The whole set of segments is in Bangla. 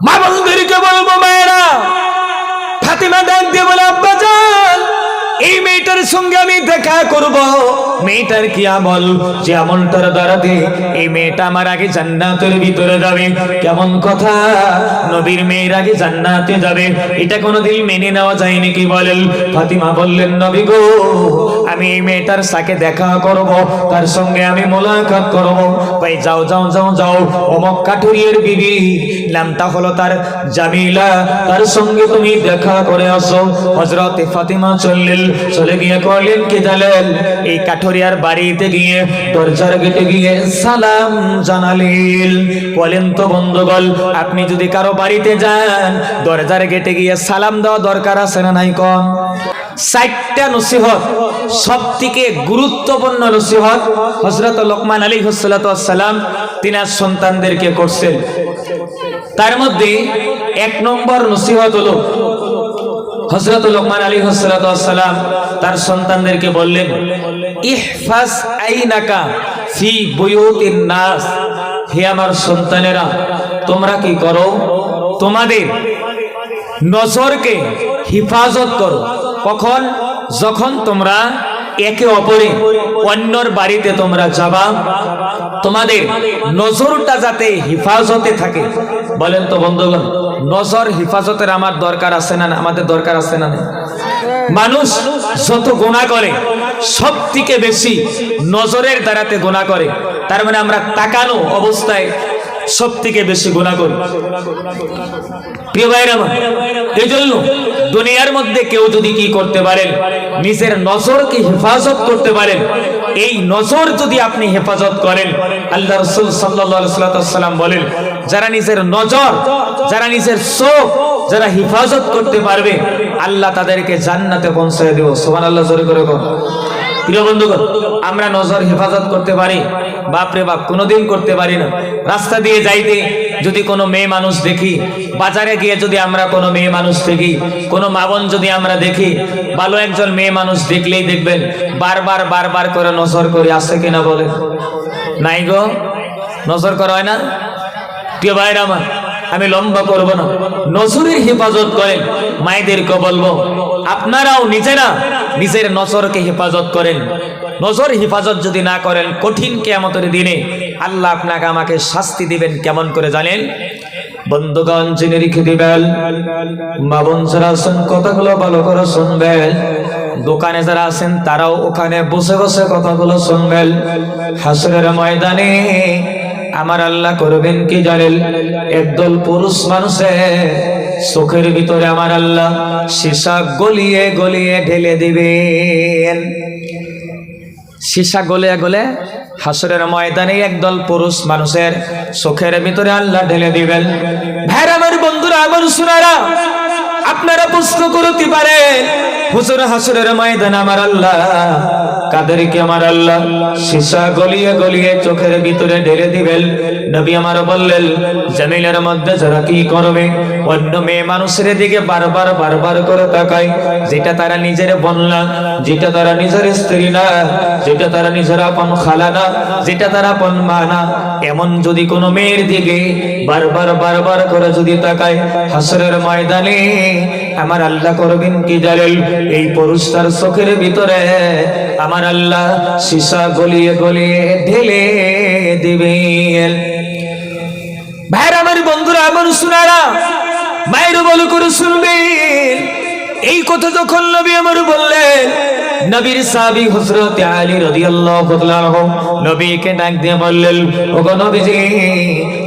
মা বন্ধুদেরকে বলব মায়েরা ফাতিমা ডাক সঙ্গে আমি দেখা করব। মেয়েটার কি আমল? যে আমলটার দ্বারাতে এই মেয়েটা আমার আগে জান্নাতের ভিতরে যাবে। কেমন কথা? নবীর মেয়ের আগে জান্নাতে যাবে। এটা কোনোদিন মেনে নেওয়া যায় নাকি বলেন? ফাতিমা বললেন, নবী গো, আমি এই মেয়েটার সাথে দেখা করব। তার সঙ্গে আমি মোলাকাত করব। ভাই যাও যাও যাও যাও। অমক কাঠুরিয়ের বিবি, নামটা হলো তার জামিলা। তার সঙ্গে তুমি দেখা করে আসো। হজরতে ফাতিমা চললেন, চলে গিয়ে করলেন কি জানেন? এই কাঠুরিয়ার বাড়িতে গিয়ে দরজার গেটে গিয়ে সালাম জানালেন। বলেন তো আপনি যদি কারও বাড়িতে যান, দরজার গেটে গিয়ে সালাম দেওয়া দরকার আছে না নাই চারটা নসিহত সব থেকে গুরুত্বপূর্ণ নসিহত হজরত লোকমান আলী সালাম তিনার সন্তানদেরকে করছেন। তার মধ্যে এক নম্বর নসিহত হলো হজরত লোকমান আলী সালাম তার সন্তানদেরকে বললেন, ইহফাজ আইনাকা ফি বুয়ুতিন নাস। হে আমার সন্তানেরা, তোমরা কি করো? তোমাদের নজরকে হিফাজত করো। কখন? যখন তোমরা একে অপরে অন্যর বাড়িতে তোমরা যাবা, তোমাদের নজরটা যাতে হিফাজতে থাকে। বলেন তো বন্ধুগণ নজর হিফাজতের আমার দরকার আছে না? আমাদের দরকার আছে না? মানুষ যত গোনা করে সব থেকে বেশি নজরের দ্বারাতে গোনা করে তার মানে আমরা তাকানো অবস্থায় সব থেকে বেশি গোনা করি প্রিয় ভাইরা এই জন্য দুনিয়ার মধ্যে কেউ যদি কি করতে পারেন, নিজের নজরকে হেফাজত করতে পারেন এই নজর যদি আপনি হেফাজত করেন, আল্লাহ রসুল সাল্লাম বলেন, যারা নিজের নজর, যারা নিজের চোখ, যারা হেফাজত করতে পারবে, আল্লাহ তাদেরকে জান্নাতে পৌঁছে দেব সোমান আল্লাহ জোরে করে। প্রিয় বন্ধুগণ, আমরা নজর হেফাজত করতে পারি, বাপরে বাপ, কোনোদিন করতে পারি না। রাস্তা দিয়ে যাইতে যদি কোনো মেয়ে মানুষ দেখি, বাজারে গিয়ে যদি আমরা কোনো মেয়ে মানুষ দেখি, কোনো মাবন যদি আমরা দেখি, ভালো একজন মেয়ে মানুষ দেখলেই দেখবেন, বারবার বারবার করে নজর করে আসে কিনা বলে নাই গো, নজর করা হয় না? প্রিয় ভাইরা আমার আমি লম্বা করব না। নজরের হেফাজত করেন মায়েদেরকে বলব? আপনারাও নিজেরা নিজের নজরকে হেফাজত করেন। নজর হেফাজত যদি না করেন, কঠিন কেয়ামতের দিনে আল্লাহ আপনাকে আমাকে শাস্তি দিবেন কেমন করে জানেন? বন্ধুগণ, জেনে রেখে দিবেন, মা যারা আছেন, কথাগুলো ভালো করে শুনবেন। দোকানে যারা আছেন, তারাও ওখানে বসে বসে কথাগুলো শুনবেন। হাসরের ময়দানে আমার আল্লাহ করবেন কি জানেন? একদল পুরুষ মানুষে চোখের ভিতরে আমার আল্লাহ সীসা গলিয়ে গলিয়ে ঢেলে দিবেন। সীসা গলে গলে হাসরের ময়দানে একদল পুরুষ মানুষের চোখের ভিতরে আল্লাহ ঢেলে দিবেন। ভাইরা আমার বন্ধুরা, আমার সুনারা, আপনারা প্রশ্ন করতে পারেন, হুজুর হাসরের ময়দান আমার আল্লাহ কাদেরকে আমার আল্লাহ সীসা গলিয়ে গলিয়ে চোখের ভিতরে ঢেলে দিবেন। নবী আমার বললেন জমিনের মধ্যে যারা কি করবে? অন্য মেয়ে মানুষের দিকে বারবার বারবার করে তাকায়, যেটা তারা নিজের না, যেটা তারা নিজের স্ত্রী না, যেটা তারা নিজের আপন খালা না, যেটা তারা আপন মা না, এমন যদি কোনো মেয়ের দিকে বারবার বারবার করে যদি তাকায়, হাসরের ময়দানে আমার আল্লাহ করবেন কি জানেন এই পুরুষ তার চোখের ভিতরে আমার আল্লাহ সীসা গলিয়ে গলিয়ে ঢেলে দিবেন। ভাইরা আমার বন্ধুরা, আমার শোনারা মায়ের বল করে শুনবেন। এই কথা যখন নবী আমার বললেন, নবীর সাহাবী হযরত আলী রাদিয়াল্লাহু তাআলা নবীকে ডাক দিয়ে বললেন, ওগো নবীজি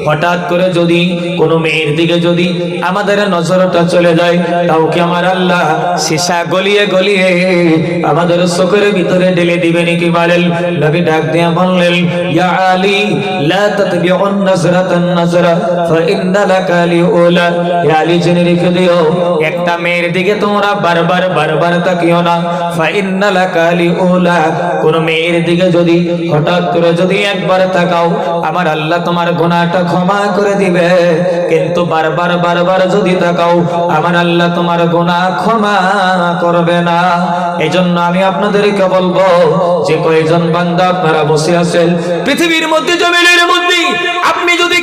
হঠাৎ করে যদি কোনো মেয়ের দিকে যদি আমাদের নজরটা চলে যায়, তাও কি আমার আল্লাহ সীসা গলিয়ে গলিয়ে আমাদের চোখের ভিতরে ঢেলে দিবেন কি বলেন নবী ডাক দিয়ে বললেন, ইয়া আলী, লা তাতবিউন নাজরাতান নাজরা, ফাইন্না লাকা লিউলা। ইয়া আলী, জেনে রেখে দিও, একটা মেয়ের দিকে তোমরা বারবার বারবার তাকিও না। ফাইন্না লাকা লিউলা। কোন মেয়ের দিকে যদি, হঠাৎ করে যদি একবার তাকাও, আমার আল্লাহ তোমার গুনাহটা ক্ষমা করে দিবে। কিন্তু বারবার বারবার যদি তাকাও, আমার আল্লাহ তোমার গুনাহ ক্ষমা করবে না। এই জন্য আমি আপনাদেরকে বলব, যে কয়েকজন বান্দা আপনারা বসে আছেন, পৃথিবীর মধ্যে, জমিনের মধ্যে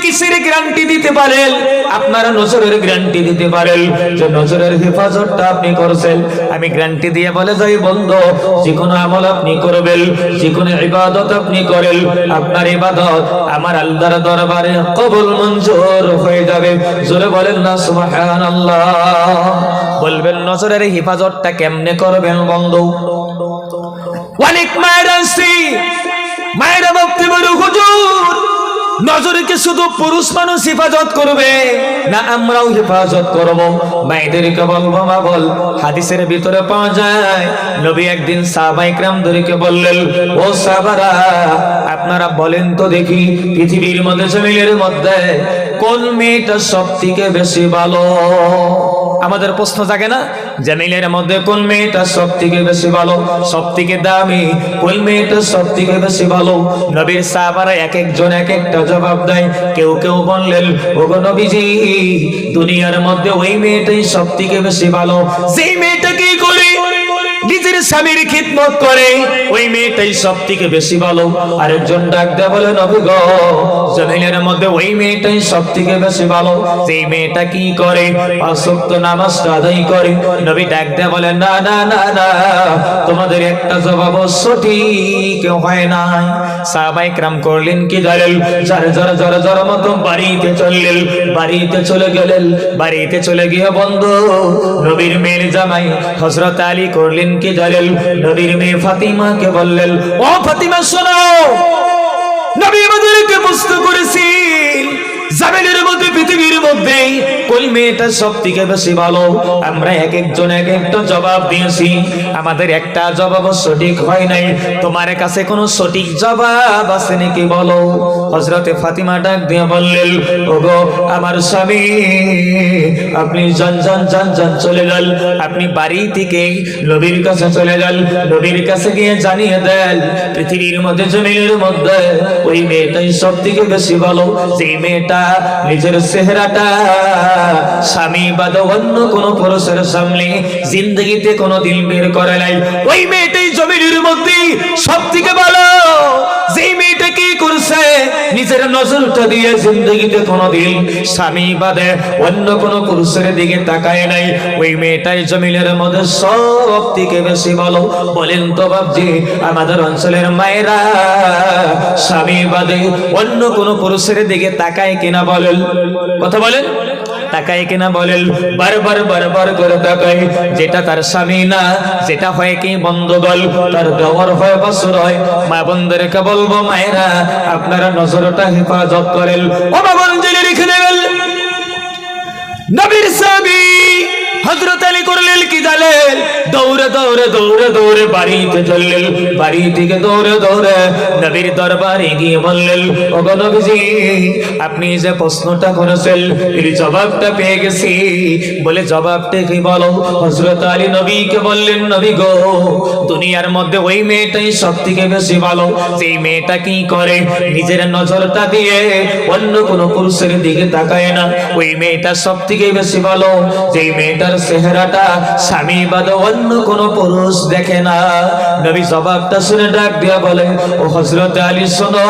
কিসের গ্যারান্টি দিতে পারেন? আপনারা নজরের গ্যারান্টি দিতে পারেন। যে নজরের হেফাজতটা আপনি করছেন, আমি গ্যারান্টি দিয়ে বলে যাই, বন্ধু, যে কোনো আমল আপনি করবেন, যে কোনো ইবাদত আপনি করেন, আপনার ইবাদত আমার আল্লাহর দরবারে কবুল মঞ্জুর হয়ে যাবে। জোরে বলেন না, সুবহানাল্লাহ। বলবেন, নজরের হেফাজতটা কেমনে করবেন, বন্ধু? অনেক মায়ের আসছি মায়েরা পারো হুজুর। নজরকে শুধু পুরুষ মানুষ হেফাজত করবে, না আমরাও হেফাজত করব। মায়েদেরকে বলব, মা বল, হাদিসের ভিতরে পাওয়া যায়, নবী একদিন সাহাবাই ক্রামদেরকে বললেন, ও সাহাবারা, আপনারা বলেন তো দেখি, পৃথিবীর মধ্যে জমিনের মধ্যে কোন মেয়েটা সব থেকে বেশি ভালো? আমাদের প্রশ্ন জাগে না? জামিলের মধ্যে কোন মেয়েটা সব থেকে বেশি ভালো সব থেকে দামি? কোন মেয়েটা সব থেকে বেশি ভালো? নবীর সাহাবারা এক একজন এক একটা জবাব দেয়। কেউ কেউ বললেন, ওগো নবীজি, দুনিয়ার মধ্যে ওই মেয়েটাই সব থেকে বেশি ভালো। সেই মেয়েটা কি করে নিজের স্বামীর খিদমত করে, ওই মেয়েটাই সব থেকে বেশি ভালো। আরেকজন ডাক দেয় বলে, নবী গো, জমিনের মধ্যে ওই মেয়েটাই সব থেকে বেশি ভালো। যেই মেয়েটা কি করে? অসক্ত নামাজটা আদায় করে। নবী ডাক দেয় বলে, না না না না, তোমাদের একটা জবাব সঠিক হয় নাই। সাহাবাই ক্রাম করলেন কি জানেন যার যার যার যার মতো বাড়িতে চললেন, বাড়িতে চলে গেলেন, বাড়িতে চলে গিয়ে বন্ধ। নবীর মেয়ের জামাই হজরত আলী করলেন কি জালেল? নবীর মেয়ে ফাতিমা কে বললেন ও ফাতিমা শোনো। নবী আমাদেরকে মুস্ত করেছেন জামিনের মধ্যে, পৃথিবীর মধ্যে কোন মেয়েটা সব থেকে বেশি ভালো? আমরা এক একজন, এক একটা জবাব দিয়েছি। আমাদের একটা জবাব সঠিক হয় নাই। তোমার কাছে কোনো সঠিক জবাব আছে নাকি বলো? হজরতে ফাতিমা ডাক দিয়ে বললেন, ওগো, আমার স্বামী, আপনি যান যান চলে যান। আপনি বাড়ি থেকে নবীর কাছে চলে গেল নবীর কাছে গিয়ে জানিয়ে দেন, পৃথিবীর মধ্যে, জমিনের মধ্যে ওই মেয়েটাই সব থেকে বেশি ভালো। যে মেয়েটা নিজের চেহারাটা। স্বামী বাদ অন্য কোন পুরুষের সামনে জিন্দগিতে কোনো দিন বের করে নাই। ওই মেয়েটাই জমির মধ্যে সব থেকে ভালো। নিজের নজরটা দিয়ে জিন্দগিতে কোনোদিন স্বামী বাদে অন্য কোন পুরুষের দিকে তাকায় নাই। ওই মেয়েটাই জমিনের মধ্যে সব থেকে বেশি বলো বলেন তো বাবজি আমাদের অঞ্চলের মায়েরা স্বামী বাদে অন্য কোন পুরুষের দিকে তাকায় কিনা বলেন? কথা বলেন? তাকায় কিনা বলেন বারবার বারবার করে তাকায়, যেটা তার স্বামী না, যেটা হয় কি বন্ধগল তার দেওয়ার হয় বছর হয় মা বন্ধুদেরকে বলব, মায়েরা, আপনারা নজরটা হেফাজত করেন। ও বাবা রেখে দেবেন। নবীর স্বামী হজরত আলী করলেন কি জানেন দৌড়ে দৌড়ে দৌড়ে দৌড়ে বাড়িতে চললেন। বাড়ি থেকে দৌড়ে দৌড়ে নবীর দরবারে গিয়ে বললেন, ওগো নবীজি, আপনি যে প্রশ্নটা করেছেন, এর জবাবটা পেয়ে গেছি। বলে জবাবটা কি বলো? হজরত আলী নবীকে বললেন, নবী গো, দুনিয়ার মধ্যে ওই মেয়েটাই সব থেকে বেশি ভালো। সেই মেয়েটা কি করে? নিজের নজরটা দিয়ে অন্য কোন পুরুষের দিকে তাকায় না। ওই মেয়েটা সব থেকে বেশি ভালো। যেই মেয়েটার চেহারাটা স্বামী বাদ অন্য কোন পুরুষ দেখে না। নবী জবাবটা শুনে ডাক দিয়া বলে, ও হজরত আলী, শোনো,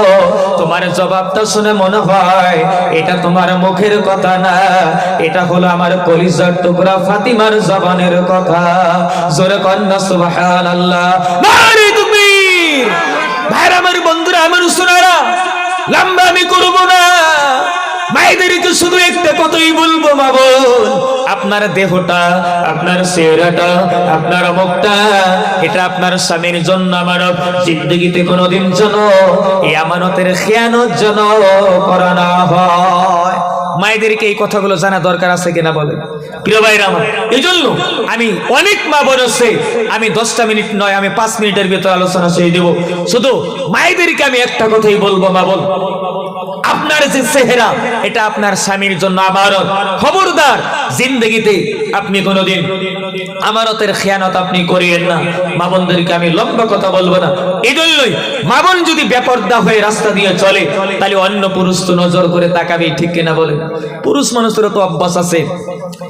তোমার জবাবটা শুনে মনে হয় এটা তোমার মুখের কথা না। এটা হলো আমার কলিজার টুকরা ফাতিমার জবানের কথা। জোরে কন্যা সুবহান আল্লাহ তুকবীর ভাইরা, আমার বন্ধুরা, আমার সোনারা লম্বা আমি করব না। মায়েদেরকে শুধু একটা কথাই বলব বোন। আপনার দেহটা, আপনার চেহারাটা, আপনার মুখটা এটা আপনার স্বামীর জন্য আমার জিন্দগিতে কোনোদিন যেন এই আমানতের খেয়ানত জন্য করা না হয়। মায়েদেরকে এই কথাগুলো জানা দরকার আছে কিনা বলে? প্রিয় ভাইরা আমার এই জন্য আমি অনেক মা বোন আছে, আমি দশটা মিনিট নয়, আমি পাঁচ মিনিটের ভিতর আলোচনা শেষ দেব। শুধু মায়েদেরকে আমি একটা কথাই বলব, মা বোন। আপনার যে চেহারা, এটা আপনার স্বামীর জন্য আমারত খবরদার জিন্দগিতে আপনি কোনোদিন আমারতের খেয়ানত আপনি করিয়েন না। মা বোনদেরকে আমি লম্বা কথা বলব না। এই জন্যই মা বোন যদি বেপর্দা হয়ে রাস্তা দিয়ে চলে, তাহলে অন্য পুরুষ তো নজর করে তাকাবে ঠিক কিনা বলে পুরুষ মানুষেরও তো অভ্যাস আছে।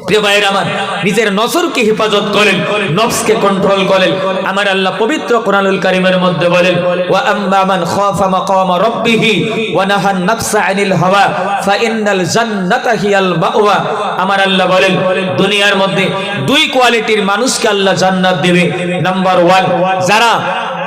প্রিয় ভাইয়ের আমার, নিজের নজরকে হেফাজত করেন, নফসকে কন্ট্রোল করেন। আমার আল্লাহ পবিত্র কোরআনুল কারিমের মধ্যে বলেন, ওয়া আম্মা মান খাফা মাকাম রাব্বিহি ওয়া নাহান নাফসা আনিল হাওয়া ফা ইন্নাল জান্নাতা হিয়াল মাওয়া। আমার আল্লাহ বলেন, দুনিয়ার মধ্যে দুই কোয়ালিটির মানুষকে আল্লাহ জান্নাত দেবে। নাম্বার ওয়ান যারা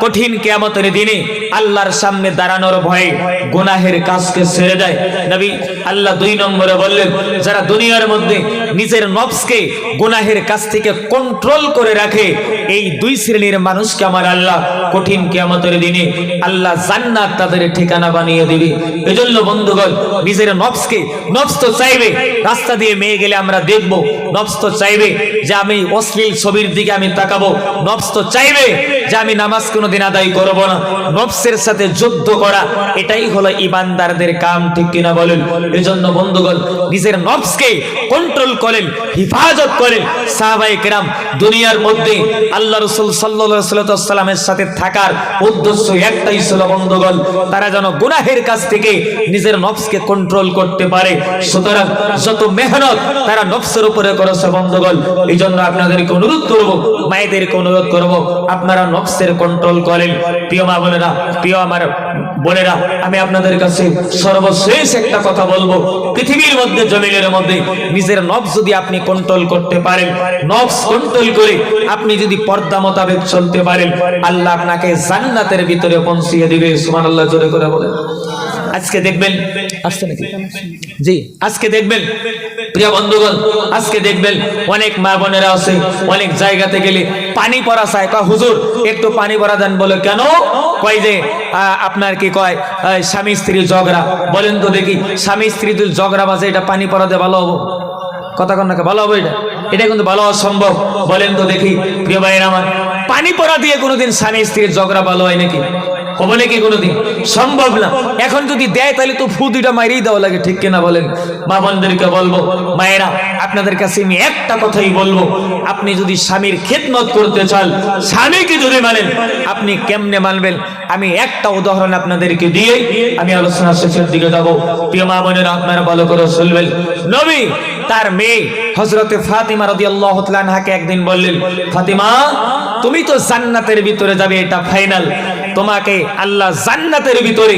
কঠিন কেয়ামতের দিনে আল্লাহর সামনে দাঁড়ানোর ভয়ে গুনাহের কাজকে ছেড়ে দেয়। নবী আল্লাহ দুই নম্বরে বললেন, যারা দুনিয়ার মধ্যে নিজের নফসকে গুনাহের কাছ থেকে কন্ট্রোল করে রাখে, এই দুই শ্রেণির মানুষকে আমার আল্লাহ কঠিন কেয়ামতের দিনে আল্লাহ জান্নাত তাদের ঠিকানা বানিয়ে দিবে। এজন্য বন্ধুগণ, নিজের নফসকে নফস তো চাইবে, রাস্তা দিয়ে মেয়ে গেলে আমরা দেখব নফস তো চাইবে যে আমি অশ্লীল ছবির দিকে আমি তাকাবো নফস তো চাইবে যে আমি নামাজ কোনোদিন আদায় করব না। নফসের সাথে যুদ্ধ করা, এটাই হলো ইমানদারদের কাম, ঠিক কিনা বলেন? এজন্য বন্ধুগণ, নিজের নফসকে কন্ট্রোল করেন, হিফাজত করেন। সাহাবাই কেরাম দুনিয়ার মধ্যে আল্লাহ রসুল সাল্লাহ সাল্লামের সাথে থাকার উদ্দেশ্য একটাই ছিল বন্ধুগণ, তারা যেন গুনাহের কাছ থেকে নিজের নফসকে কন্ট্রোল করতে পারে। সুতরাং যত মেহনত তারা নফসের উপরে করেছে বন্ধুগণ এই জন্য আপনাদেরকে অনুরোধ করব, মায়েদেরকে অনুরোধ করব, আপনারা নফসের কন্ট্রোল করেন। প্রিয় মা বোনেরা, প্রিয় আমার বোনেরা, আমি আপনাদের কাছে সর্বশেষ একটা কথা বলব। পৃথিবীর মধ্যে, জমিনের মধ্যে নিজের নফস যদি আপনি কন্ট্রোল করতে পারেন, নফস কন্ট্রোল করে আপনি যদি পর্দা মোতাবেক চলতে পারেন, আল্লাহ আপনাকে জান্নাতের ভিতরে পৌঁছিয়ে দিবে। সুবহানাল্লাহ, জোরে করে বলেন। আজকে দেখবেন, আসছে নাকি? জি, আজকে দেখবেন প্রিয় বন্ধুগণ, আজকে দেখবেন অনেক মা বোনেরা আছে, অনেক জায়গাতে গেলে পানি পড়া চায় কয়, হুজুর, একটু পানি পড়া দেন। বলে, কেন? কয় যে আপনার কি কয় স্বামী স্ত্রী ঝগড়া। বলেন তো দেখি, স্বামী স্ত্রী যদি ঝগড়া বাজে, এটা পানি পড়াতে ভালো হব? কথা কন নাকি ভালো হবে এটা? এটা কিন্তু ভালো সম্ভব। বলেন তো দেখি, প্রিয় ভাইয়ের আমার, পানি পড়া দিয়ে কোনোদিন স্বামী স্ত্রীর ঝগড়া ভালো হয় নাকি? হবে নাকি কোনোদিন? সম্ভব না। এখন যদি দেয়, তাহলে তো ফু দুইটা মাইরেই দেওয়া লাগে, ঠিক কিনা বলেন? মা বোনদেরকে বলব, মায়েরা, আপনাদের কাছে আমি একটা কথাই বলব। আপনি যদি স্বামীর খেদমত করতে চান, স্বামীকে যদি মানেন, আপনি কেমনে মানবেন? আমি একটা উদাহরণ আপনাদেরকে দিয়ে আমি আলোচনা শেষের দিকে যাব। প্রিয় মা বোনেরা, আপনারা ভালো করে শুনবেন। নবী, তার মেয়ে হজরতে ফাতিমা রদি আল্লাহ একদিন বললেন, ফাতিমা, তুমি তো জান্নাতের ভিতরে যাবে, এটা ফাইনাল। তোমাকে আল্লাহ জান্নাতের ভিতরে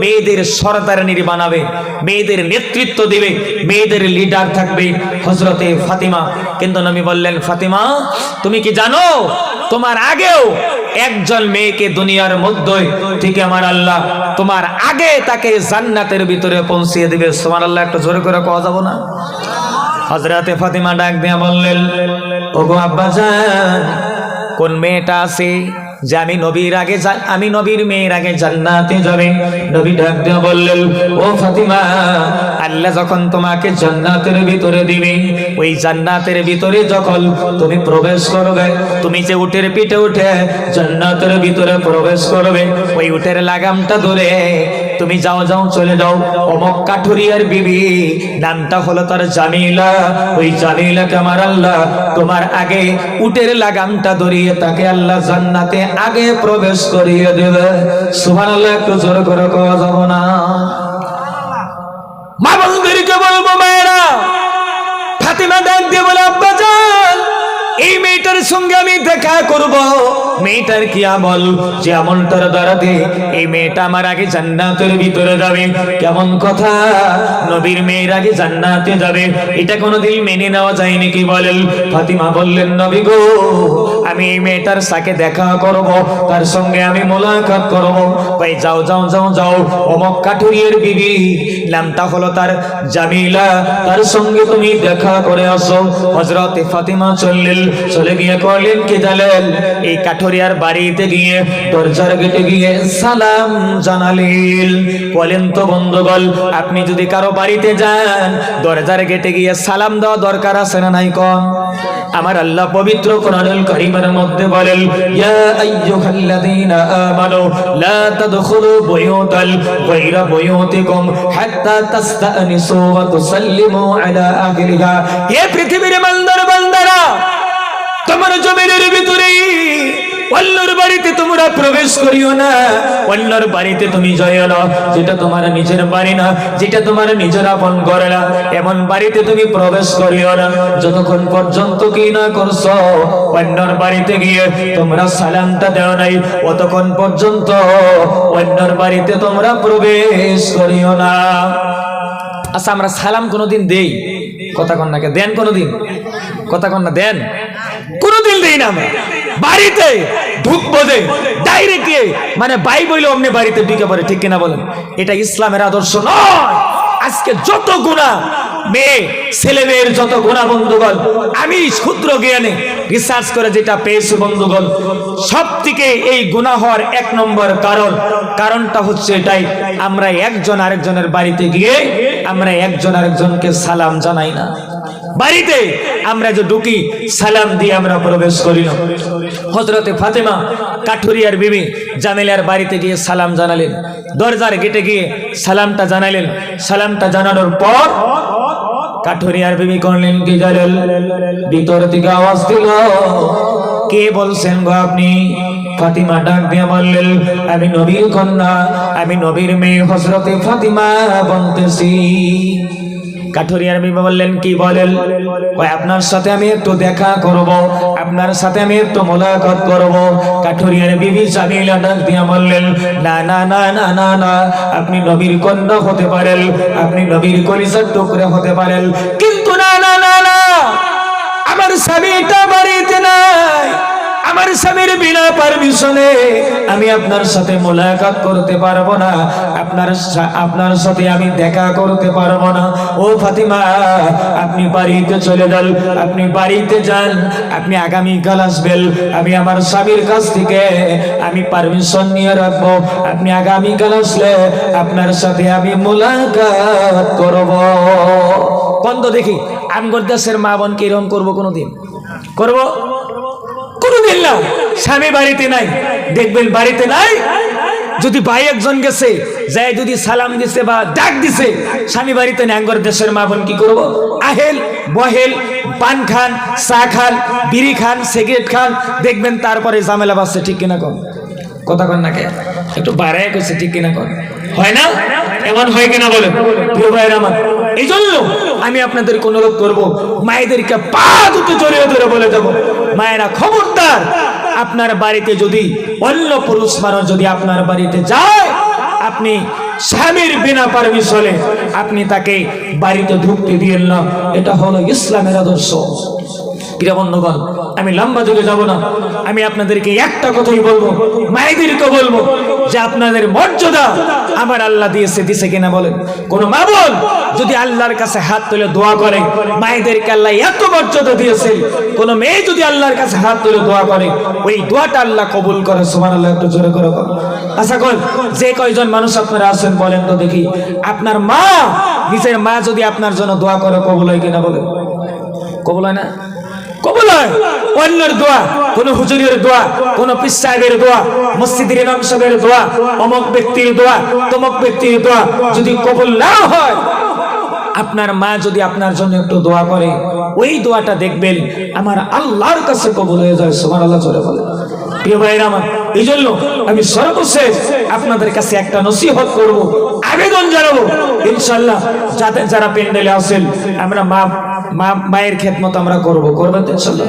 মেয়েদের সরদারনির বানাবে, মেয়েদের নেতৃত্ব দিবে, মেয়েদের লিডার থাকবে হজরতে ফাতিমা। কিন্তু নবী বললেন, ফাতিমা, তুমি কি জানো, তোমার আগেও একজন মেয়েকে দুনিয়ার মধ্যে ঠিক আমার আল্লাহ, তোমার আগে তাকে জান্নাতের ভিতরে পৌঁছিয়ে দিবে। তোমার আল্লাহ একটু জোরে করে পাওয়া যাব না? হজরতে ফাতিমা ডাক দিয়া বললেন, ওগো আব্বা কোন মেয়েটা আছে? যে আমি নবীর আগে আমি নবীর মেয়ের আগে জান্নাতে যাবে। নবী ডাক দিয়ে বললেন, ও ফাতিমা, আল্লাহ যখন তোমাকে জান্নাতের ভিতরে দিবে, ওই জান্নাতের ভিতরে যখন তুমি প্রবেশ করবে, তুমি যে উটের পিঠে উঠে জান্নাতের ভিতরে প্রবেশ করবে, ওই উটের লাগামটা ধরে তুমি যাও যাও, চলে যাও। অমক কাঠুরিয়ার বিবি, নামটা হলো তার জামিলা। ওই জামিলাকে আমার আল্লাহ তোমার আগে উটের লাগামটা ধরিয়ে তাকে আল্লাহ জান্নাতে আগে প্রবেশ করিয়ে দেবে। সুবহানাল্লাহ, একটু জোর করে কওয়া যাব না। মা বন্ধুদেরকে বলব মায়েরা, ফাতিমা ডাক দিয়ে বলে মেয়েটার সঙ্গে আমি দেখা করব। মেয়েটার কি আমল? যে আমলটার দ্বারাতে এই মেয়েটা আমার আগে জান্নাতের ভিতরে যাবে। কেমন কথা? নবীর মেয়ের আগে জান্নাতে যাবে। এটা কোনোদিন মেনে নেওয়া যায় নাকি বলেন? ফাতিমা বললেন, নবী গো, আমি এই মেয়েটার সাথে দেখা করব। তার সঙ্গে আমি মোলাকাত করব। ভাই, যাও যাও যাও যাও। অমক কাঠুরিয়ের বিবি, নামটা হলো তার জামিলা। তার সঙ্গে তুমি দেখা করে আসো। হজরত ফাতিমা চললেন চলে গিয়ে করলেন কি জানেন এই কাঠুরিয়ার বাড়িতে গিয়ে দরজার গেটে গিয়ে সালাম জানালেন। বলেন তো বন্ধুগণ, আপনি যদি কারও বাড়িতে যান, দরজার গেটে গিয়ে সালাম দেওয়া দরকার আছে না নাই কন? আমার আল্লাহ পবিত্র কোরআনুল কারীমের মধ্যে বলেন, ইয়া আইয়ুহাল্লাযীনা আমানু, লা তাদখুলু বুয়ুতাল গায়রা বুয়ুতিকুম হাত্তা তাস্তানিসু ওয়া তুসাল্লিমু আলা আহলিহা। এ পৃথিবীর বান্দার তোমরা প্রবেশ করিও না। অন্যর বাড়িতে তুমি জয় না যেটা তোমার নিজের বাড়ি না, যেটা তোমার নিজের আপন করে না, এমন বাড়িতে তুমি প্রবেশ করিও না। যতক্ষণ পর্যন্ত কি না অন্যর বাড়িতে গিয়ে তোমরা সালামটা দেও নাই, অতক্ষণ পর্যন্ত অন্যর বাড়িতে তোমরা প্রবেশ করিও না। আচ্ছা আমরা সালাম কোনোদিন দেই? কথা কন্যাকে দেন কোনোদিন? কথা কন্যা দেন? কোনোদিন দেই না আমরা। বাড়িতে ঢুকবো যে ডাইরেক্ট মানে বাই বইলে অমনি বাড়িতে ঢুকে পড়ে, ঠিক কিনা বলেন? এটা ইসলামের আদর্শ নয়। আজকে যত গুণা মেয়ে, ছেলে মেয়ের যত গুণা বন্ধুগণ, আমি ক্ষুদ্র জ্ঞানে রিসার্চ করে যেটা পেয়েছি বন্ধুগণ সব থেকে এই গুণা হওয়ার এক নম্বর কারণ, কারণটা হচ্ছে এটাই, আমরা একজন আরেকজনের বাড়িতে গিয়ে আমরা একজন আরেকজনকে সালাম জানাই না। বাড়িতে আমরা যে ঢুকি, সালাম দিয়ে আমরা প্রবেশ করি না। হজরতে ফাতেমা কাঠুরিয়ার বিবি জামিলার বাড়িতে গিয়ে সালাম জানালেন। দরজার গেটে গিয়ে সালামটা জানালেন। সালামটা জানানোর পর কাঠুরিয়ার বিবি করলেন কি জালেল ভিতর থেকে আওয়াজ দিল, কে বলছেন গো আপনি? ফাতিমা ডাক দিয়ে বললেন, আমি নবীর কন্যা, আমি নবীর মেয়ে হজরতে ফাতিমা বলতেছি। কাঠুরিয়ার বিবি বললেন, কি বলেন? আপনার সাথে আমি একটু দেখা করব, আপনার সাথে আমি একটু মোলাকাত করব। কাঠুরিয়ার বিবি জামিলা ডাক দিয়া বললেন, না না না না না না, আপনি নবীর কন্যা হতে পারেন, আপনি নবীর কলিজার টুকরে হতে পারেন। কিন্তু না না না না, আমার স্বামীটা বাড়িতে নাই। আমার স্বামীর বিনা পারমিশনে আমি আপনার সাথে মোলাকাত করতে পারব না। আপনার আপনার সাথে আমি দেখা করতে পারব না। ও ফাতিমা, আপনি বাড়িতে চলে যান, আপনি বাড়িতে যান, আপনি আগামী কাল আসবেন। আমি আমার স্বামীর কাছ থেকে আমি পারমিশন নিয়ে রাখব। আপনি আগামী কাল আসলে আপনার সাথে আমি মোলাকাত করব। বন্ধ দেখি, আমগর দেশের মা বোন কিরম করব কোনোদিন? করব? কোনোদিন স্বামী বাড়িতে নাই, দেখবেন বাড়িতে নাই। যদি ভাই একজন গেছে যাই যদি সালাম দিছে বা ডাক দিছে, স্বামী বাড়িতে নেই, আঙ্গর দেশের মা বোন কি করব? আহেল, বহেল, পান খান, চা খান, বিড়ি খান, সিগারেট খান, দেখবেন তারপরে ঝামেলা বাসছে ঠিক কিনা কম কথা কন না কে? একটু বাড়ায় কইছে, ঠিক কিনা কন? হয় না? এমন হয় কিনা বলে প্রিয় ভাইয়ের আমার। এই জন্য আমি আপনাদের অনুরোধ করব, মায়েদেরকে পা দুটো জড়িয়ে ধরে বলে দেবো। মায়েরা খবরদার, আপনার বাড়িতে যদি অন্য পুরুষ মানুষ যদি আপনার বাড়িতে যায়, আপনি স্বামীর বিনা পারমিশনে আপনি তাকে বাড়িতে ঢুকতে দিয়েন না। এটা হলো ইসলামের আদর্শ। প্রিয় আমি লম্বা যুগে যাব না। আমি আপনাদেরকে একটা কথাই বলব মায়েদেরকে বলব, যে আপনাদের মর্যাদা আমার আল্লাহ দিয়েছে, দিছে কিনা বলেন। কোন মা বোন যদি আল্লাহর কাছে হাত তুলে দোয়া করে, মায়েদেরকে আল্লাহ এত মর্যাদা দিয়েছে, কোন মেয়ে যদি আল্লাহর কাছে হাত তুলে দোয়া করে, ওই দোয়াটা আল্লাহ কবুল করে সুমান আল্লাহ একটু জোরে করে। আশা কর যে কয়জন মানুষ আপনারা আছেন বলেন তো দেখি। আপনার মা, নিজের মা যদি আপনার জন্য দোয়া করে, কবুল হয় কিনা বলেন? কবুল হয় না? কবুল হয়। অন্যের দোয়া, কোন হুজুরের দোয়া, কোন পীর সাহেবের দোয়া, মসজিদের ইমাম সাহেবের দোয়া, অমক ব্যক্তির দোয়া, তমক ব্যক্তির দোয়া যদি কবুল না হয়, আপনার মা যদি আপনার জন্য একটু দোয়া করে, ওই দোয়াটা দেখবেন আমার আল্লাহর কাছে কবুল হয়ে যায় সোমান আল্লাহ চলে বলে প্রিয় ভাইয়ের আমার এই জন্য আমি সর্বশেষ আপনাদের কাছে একটা নসিহত করব। আবেদন জানাব। ইনশাল্লাহ যাতে যারা পেন্ডেলে আসেন আমরা মা মায়ের খেদমত আমরা করব। করবেন ইনশাল্লাহ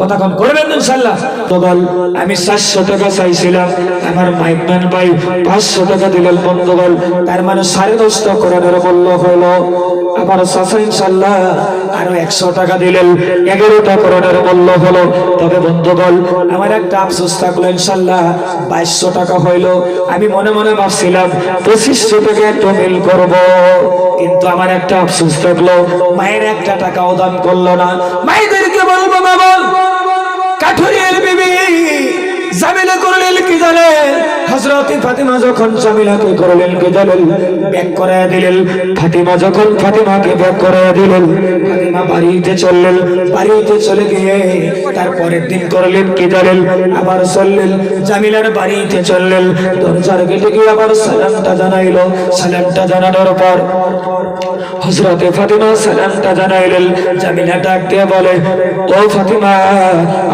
কথা কন, করবেন ইনশাল্লাহ তো বল আমি সাতশো টাকা চাইছিলাম, আমার মাইকম্যান ভাই পাঁচশো টাকা দিলেন বন্ধুগণ, তার মানে সাড়ে দশটা করানোর মূল্য হলো আমার চাচা ইনশাল্লাহ আরও একশো টাকা দিলেন। এগারোটা করোনার মূল্য হলো। তবে বন্ধুগণ, আমার একটা আফসোস থাকল ইনশাল্লাহ বাইশশো টাকা হইল। আমি মনে মনে ভাবছিলাম, পঁচিশশো টাকা একটু মিল করব। কিন্তু আমার একটা আফসোস থাকল, মায়ের একটা টাকাও দান করল না। মায়েদেরকে বলব, বিবি জামিলা করলেন কি জানেন হজরতে ফাতিমা যখন জামিলাকে করলেন কি জানেন? ব্যাক করে দিলেন। ফাতিমা যখন ফাতিমাকে ব্যাক করে দিলেন, ফাতিমা বাড়িতে চললেন। বাড়িতে চলে গিয়ে তারপরের দিন করলেন কি জানেন? আবার চললেন। জামিলার বাড়িতে চললেন। দরজার গেটে গিয়ে আবার সালামটা জানাইলো। সালামটা জানানোর পর হজরতে ফাতিমা সালামটা জানাইলেন। জামিলা ডাক দিয়ে বলে, ও ফাতিমা,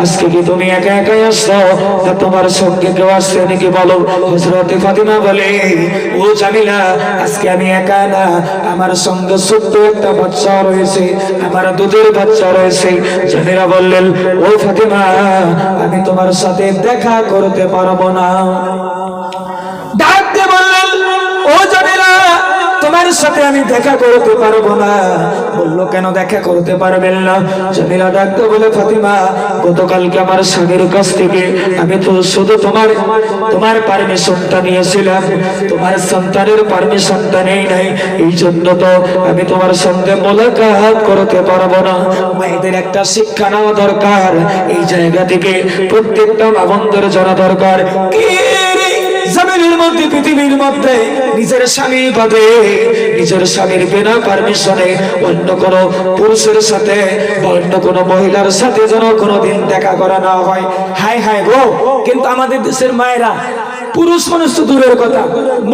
আজকে কি তুমি একা একাই আসছো? ফাতেমা তোমার সঙ্গে কেউ আসছে নাকি বলো? হজরতে ফাতিমা বলে, ও জামিলা, আজকে আমি একা না, আমার সঙ্গে ছোট্ট একটা বাচ্চা রয়েছে, আমার দুধের বাচ্চা রয়েছে। জামিলা বললেন, ও ফাতিমা, আমি তোমার সাথে দেখা করতে পারব না ডাক দিয়ে বললেন ও জামিলা তোমার সাথে আমি দেখা করতে পারব না। বলল, কেন দেখা করতে পারবেন না? জামিলা ডাকতে বলে, ফাতিমা, গতকালকে আমার স্বামীর কাছ থেকে আমি তো শুধু তোমার তোমার পারমিশনটা নিয়েছিলাম। তোমার সন্তানের পারমিশনটা নেই নাই। এই জন্য তো আমি তোমার সঙ্গে মোলাকাত করতে পারব না। মায়েদের একটা শিক্ষা নেওয়া দরকার। এই জায়গা থেকে প্রত্যেকটা মাবন্ধের জানা দরকার। কি রে? জমিনের মধ্যে, পৃথিবীর মধ্যে নিজের স্বামী বাদে নিজের স্বামীর বিনা পারমিশনে অন্য কোন পুরুষের সাথে বা অন্য কোন মহিলার সাথে যেন কোনোদিন দেখা করা না হয়। হায় হায় গো! কিন্তু আমাদের দেশের মায়েরা, পুরুষ মানুষ তো দূরের কথা,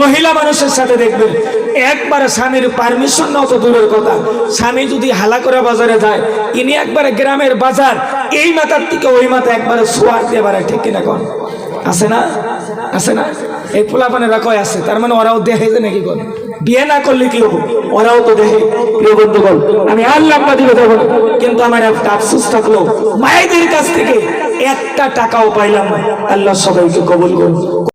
মহিলা মানুষের সাথে দেখবেন, একবার স্বামীর পারমিশন নাও তো দূরের কথা। স্বামী যদি হালা করে বাজারে যায়, ইনি একবারে গ্রামের বাজার, এই মাথার থেকে ওই মাথা একবারে সোয়ার দিয়ে বাড়ে ঠিক কিনা কন? আছে না? আছে না? এই পোলাপানেরা কয় আছে? তার মানে ওরাও দেখে যে নাকি কল বিয়ে না করলে কি হব? ওরাও তো দেখে, প্রিয় বন্ধুগণ, আমি আল্লাহ কথা বলি কিন্তু আমার একটা আফসোস থাকল, মায়েদের কাছ থেকে একটা টাকাও পাইলাম আল্লাহ সবাইকে কবল করুন।